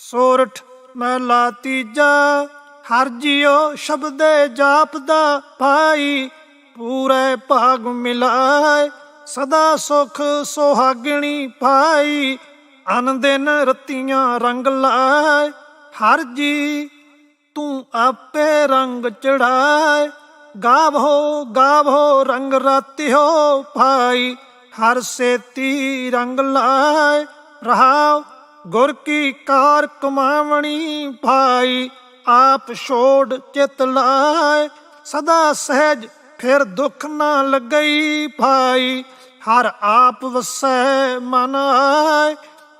ਸੋਰਠ ਮਹਿਲਾ ਤੀਜਾ, ਹਰ ਜਿਉ ਸ਼ਬਦੇ ਜਾਪਦਾ ਭਾਈ, ਪੂਰੇ ਭਾਗ ਮਿਲਾਏ, ਸਦਾ ਸੁਖ ਸੁਹਾਗਣੀ ਪਾਈ ਅਨ ਦਿਨ ਰਤੀਆਂ ਰੰਗ ਲਾਏ, ਹਰ ਜੀ ਤੂੰ ਆਪੇ ਰੰਗ ਚੜਾਏ, ਗਾਵੋ ਗਾਵੋ ਰੰਗ ਰਾਤਿਓ ਭਾਈ, ਹਰ ਸੇਤੀ ਰੰਗ ਲਾਏ, ਰਹਾਉ ਗੁਰ ਕੀ ਕਾਰ ਕਮਾਵਣੀ ਭਾਈ, ਆਪ ਛੋੜ ਚਿਤ ਲਾਏ ਸਦਾ ਸਹਿਜ ਫਿਰ ਦੁੱਖ ਨਾ ਲੱਗਈ ਭਾਈ, ਹਰ ਆਪ ਵਸੈ ਮਨ ਆਏ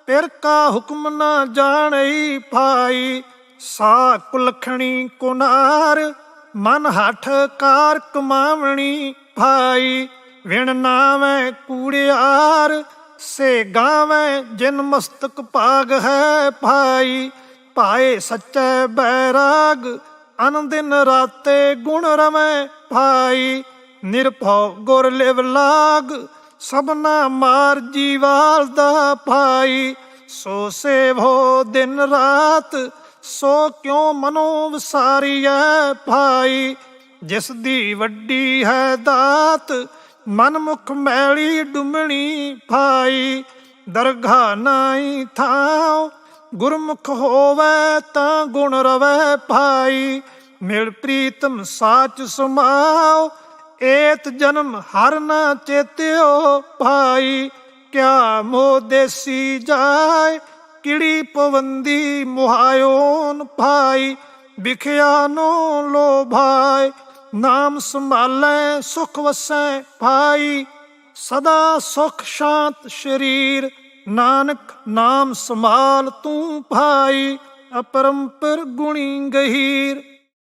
ਪਿਰ ਕਾ ਹੁਕਮ ਨਾ ਜਾਣਈ ਭਾਈ, ਸਾ ਕੁਲਖਣੀ ਕੁਨਾਰ। ਮਨ ਹੱਠ ਕਾਰ ਕਮਾਵਣੀ ਭਾਈ, ਵਿਣ ਨਾਵੇਂ ਕੂੜਿਆਰ। ਸੇ ਗਾਵੇਂ ਜਿਨ ਮਸਤਕ ਭਾਗ ਹੈ ਭਾਈ, ਭਾਏ ਸੱਚੇ ਬੈਰਾਗ, ਅਨੰਦਿਨ ਰਾਤੇ ਗੁਣ ਰਵੇਂ ਭਾਈ। ਨਿਰਭਉ ਗੁਰ ਲਿਵ ਲਾਗ, ਸਭਨਾ ਮਾਰ ਜੀਵਾਲ ਦਾ ਭਾਈ। ਸੋ ਸੇਵੋ ਦਿਨ ਰਾਤ, ਸੋ ਕਿਉ ਮਨੋ ਵਿਸਾਰੀਐ ਭਾਈ। ਜਿਸ ਦੀ ਵੱਡੀ ਹੈ ਦਾਤ ਮਨਮੁਖ ਮੈਲੀ ਡੁਮਣੀ ਭਾਈ ਦਰਗਾ ਨਾਈ ਥਾਉ। ਗੁਰਮੁਖ ਹੋਵੇ ਤਾਂ ਗੁਣ ਰਵੈ ਭਾਈ, ਮਿਲ ਪ੍ਰੀਤਮ ਸਾਚ ਸਮਾਉ। ਏਤ ਜਨਮ ਹਰ ਨਾ ਚੇਤਿਓ ਭਾਈ, ਕਿਆ ਮੋਹ ਦੇਸੀ ਜਾਏ, ਕਿੜੀ ਪਵੰਦੀ ਮੁਹਾਇਓਨ ਭਾਈ। ਵਿਖਿਆ ਨੋ ਲੋਭਾਏ ਨਾਮ ਸੰਭਾਲੈ, ਸੁਖ ਵਸੈ ਭਾਈ, ਸਦਾ ਸੁਖ ਸ਼ਾਂਤ ਸ਼ਰੀਰ, ਨਾਨਕ ਨਾਮ ਸੰਭਾਲ ਤੂੰ ਭਾਈ, ਅਪਰੰਪਰ ਗੁਣੀ ਗਹੀਰ।